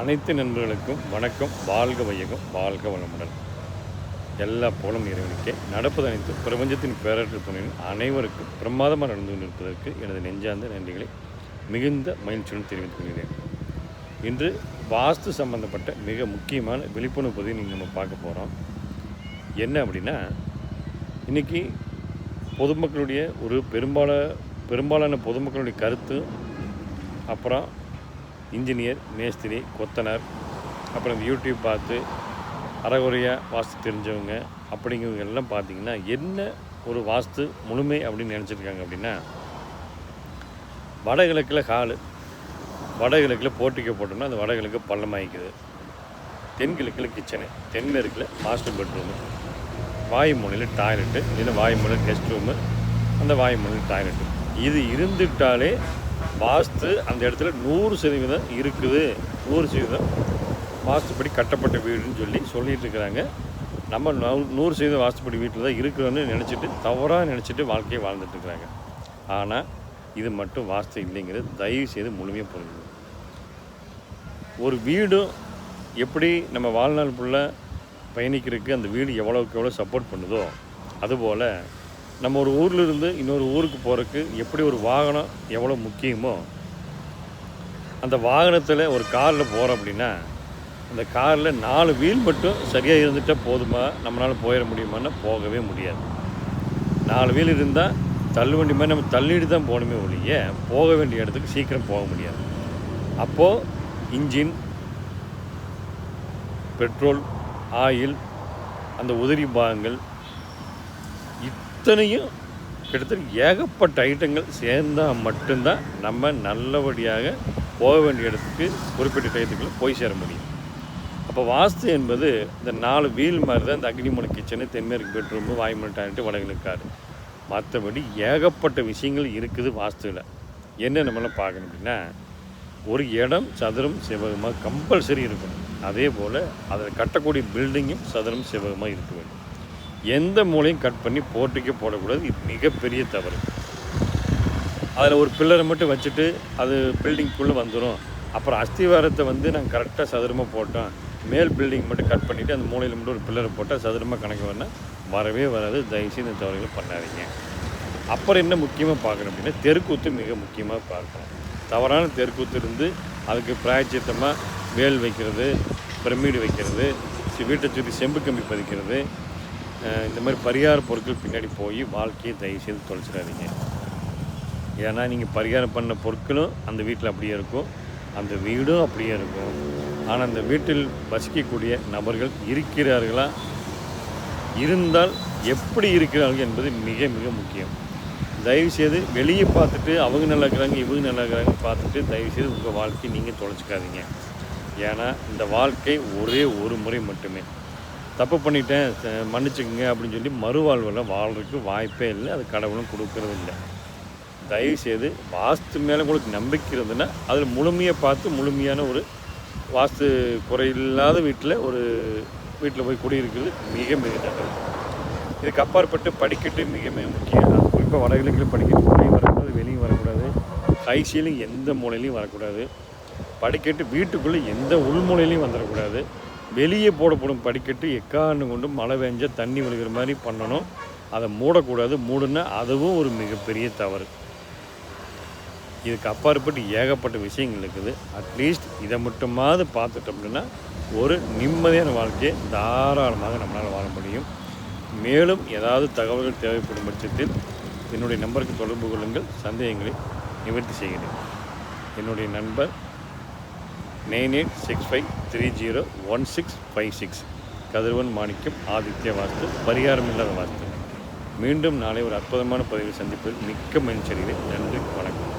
அனைத்து நண்பர்களுக்கும் வணக்கம். வாழ்க வையகம் வாழ்க வளமுடன். எல்லா போலும் இறைவனுக்கே. நடப்பது அனைத்து பிரபஞ்சத்தின் பேரற்ற துணையின் அனைவருக்கும் பிரமாதமாக நடந்து கொண்டிருப்பதற்கு எனது நெஞ்சார்ந்த நன்றிகளை மிகுந்த மகிழ்ச்சியுடன் தெரிவித்துக் கொள்கிறேன். இன்று வாஸ்து சம்பந்தப்பட்ட மிக முக்கியமான விழிப்புணர்வு பகுதியை நீங்கள் நம்ம பார்க்க போகிறோம் என்ன அப்படின்னா இன்றைக்கி பொதுமக்களுடைய ஒரு பெரும்பால பெரும்பாலான பொதுமக்களுடைய கருத்து அப்புறம் இன்ஜினியர் மேஸ்திரி கொத்தனார் அப்புறம் யூடியூப் பார்த்து அறகுறையாக வாஸ்து தெரிஞ்சவங்க அப்படிங்கிறவங்க எல்லாம் பார்த்தீங்கன்னா என்ன ஒரு வாஸ்து முழுமை அப்படின்னு நினச்சிருக்காங்க அப்படின்னா வடகிழக்கில் ஹாலு வடகிழக்கில் போர்ட்டிக்கோ போட்டோம்னா அந்த வடகிழக்கு பள்ளமாயிக்குது தென்கிழக்கில் கிச்சனு தென்மேற்கில் மாஸ்டர் பெட்ரூமு வாயுமூலையில் டாய்லெட்டு இல்லை வாயுமூலையில் கெஸ்ட் ரூமு அந்த வாயுமூலையில் டாய்லெட்டு இது இருந்துட்டாலே வாஸ்து அந்த இடத்துல நூறு சதவீதம் இருக்குது. நூறு சதவீதம் வாஸ்துப்படி கட்டப்பட்ட வீடுன்னு சொல்லி சொல்லிகிட்டு இருக்கிறாங்க. நம்ம நூ- நூறு சதவீதம் வாஸ்துப்படி வீட்டில் தான் இருக்கிறோன்னு நினச்சிட்டு தவறாக நினச்சிட்டு வாழ்க்கையை வாழ்ந்துட்டு இருக்கிறாங்க. ஆனால் இது மட்டும் வாஸ்து இல்லைங்கிறது தயவு செய்து முழுமையாக புரிஞ்சுது ஒரு வீடும் எப்படி நம்ம வாழ்நாள் ஃபுல்லாக பயணிக்கிறதுக்கு அந்த வீடு எவ்வளோக்கு எவ்வளோ சப்போர்ட் பண்ணுதோ அதுபோல் நம்ம ஒரு ஊரில் இருந்து இன்னொரு ஊருக்கு போகிறதுக்கு எப்படி ஒரு வாகனம் எவ்வளோ முக்கியமோ அந்த வாகனத்தில் ஒரு காரில் போகிறோம் அப்படின்னா அந்த காரில் நாலு வீல் மட்டும் சரியாக இருந்துட்டால் போதுமா? நம்மளால் போயிட முடியுமான்னா போகவே முடியாது. நாலு வீல் இருந்தால் தள்ளுவண்டி மாதிரி நம்ம தள்ளிட்டு தான் போகணுமே ஒழிய போக வேண்டிய இடத்துக்கு சீக்கிரம் போக முடியாது. அப்போது இன்ஜின் பெட்ரோல் ஆயில் அந்த உதிரி பாகங்கள் அத்தனையும் கிட்டத்தட்ட ஏகப்பட்ட ஐட்டங்கள் சேர்ந்தால் மட்டும்தான் நம்ம நல்லபடியாக போக வேண்டிய இடத்துக்கு குறிப்பிட்ட டயத்துக்குள்ளே போய் சேர முடியும். அப்போ வாஸ்து என்பது இந்த நாலு வீல் மாதிரி தான் இந்த அக்னிமூலை கிச்சனு தென்மேற்கு பெட்ரூமு வாயுமலை டாய்லெட்டு வடகிழக்காரு மற்றபடி ஏகப்பட்ட விஷயங்கள் இருக்குது வாஸ்துவில் என்ன நம்மளாம் பார்க்கணும் அப்படின்னா ஒரு இடம் சதுரம் செவ்வகமாக கம்பல்சரி இருக்கணும். அதே போல் அதில் கட்டக்கூடிய பில்டிங்கும் சதுரம் செவ்வகமாக இருக்க வேண்டும். எந்த மூலையும் கட் பண்ணி போட்டுக்கே போடக்கூடாது. இது மிகப்பெரிய தவறு. அதில் ஒரு பில்லரை மட்டும் வச்சுட்டு அது பில்டிங்குள்ளே வந்துடும் அப்புறம் அஸ்திவாரத்தை வந்து நாங்கள் கரெக்டாக சதுரமாக போட்டோம். மேல் பில்டிங் மட்டும் கட் பண்ணிவிட்டு அந்த மூலையில் மட்டும் ஒரு பில்லரை போட்டால் சதுரமாக கணக்கு வரணும் வரவே வராது. தயவுசெய்து இந்த தவறுகளை பண்ணாதீங்க. அப்புறம் என்ன முக்கியமாக பார்க்கணும் அப்படின்னா தெருக்கூத்து மிக முக்கியமாக பார்க்கணும். தவறான தெருக்கூத்து இருந்து அதுக்கு பிராய்ச்சித்தமாக வேல் வைக்கிறது பிரமிடு வைக்கிறது வீட்டை சுற்றி செம்பு கம்பி பதிக்கிறது இந்த மாதிரி பரிகார பொருட்கள் பின்னாடி போய் வாழ்க்கையை தயவு செய்து தொலைச்சிடாதீங்க. ஏன்னா நீங்கள் பரிகாரம் பண்ண பொருட்களும் அந்த வீட்டில் அப்படியே இருக்கும். அந்த வீடும் அப்படியே இருக்கும். ஆனால் அந்த வீட்டில் வசிக்கக்கூடிய நபர்கள் இருக்கிறார்களா? இருந்தால் எப்படி இருக்கிறார்கள் என்பது மிக மிக முக்கியம். தயவுசெய்து வெளியே பார்த்துட்டு அவங்க நல்லா இருக்கிறாங்க இவங்க நல்லா இருக்கிறாங்க பார்த்துட்டு தயவுசெய்து உங்கள் வாழ்க்கையை நீங்கள் தொலைச்சிக்காதீங்க. ஏன்னா இந்த வாழ்க்கை ஒரே ஒரு முறை மட்டுமே. தப்பு பண்ணிட்டேன் ச- மன்னிச்சுக்கங்க அப்படின்னு சொல்லி மறுவாழ்வில் வாழ்றதுக்கு வாய்ப்பே இல்லை அது கடவுளும் கொடுக்கறது இல்லை. தயவுசெய்து வாஸ்து மேலே உங்களுக்கு நம்பிக்கை இருந்ததுன்னா அதில் முழுமையாக பார்த்து முழுமையான ஒரு வாஸ்து குறையில்லாத வீட்டில் ஒரு வீட்டில் போய் குடியிருக்கிறது மிக மிக நல்லது. இதுக்கு அப்பாற்பட்டு படிக்கட்டு மிக மிக முக்கியம். குறிப்பாக வடகிழக்கில் படிக்கட்டு உள்ளேயும் வரக்கூடாது வெளியும் வரக்கூடாது. ஹை சீலிங் எந்த மூலையிலையும் வரக்கூடாது. படிக்கட்டு வீட்டுக்குள்ளே எந்த உள்மூலையிலையும் வந்துடக்கூடாது வெளியே போடப்படும் படிக்கட்டு எக்காண்டு கொண்டு மழை பெஞ்ச தண்ணி விழுகிற மாதிரி பண்ணணும். அதை மூடக்கூடாது மூடுனா அதுவும் ஒரு மிகப்பெரிய தவறு. இதுக்கு அப்பாற்பட்டு ஏகப்பட்ட விஷயங்கள் இருக்குது. அட்லீஸ்ட் இதை மட்டுமாவது பார்த்துட்டோம் அப்படின்னா ஒரு நிம்மதியான வாழ்க்கையை தாராளமாக நம்மளால் வாழ முடியும். மேலும் ஏதாவது தகவல்கள் தேவைப்படும் பட்சத்தில் என்னுடைய நம்பருக்கு தொடர்பு கொள்ளுங்கள். சந்தேகங்களை நிவர்த்தி செய்கிறேன். என்னுடைய நண்பர் nine eight six five three zero one six five six. Kathiravan Manickam Aditya Vastu பரிகாரம் இல்லாத வாஸ்து. மீண்டும் நாளை ஒரு அற்புதமான பதிவில் சந்திப்பில் மிக்க மகிழ்ச்சி நன்றி வணக்கம்.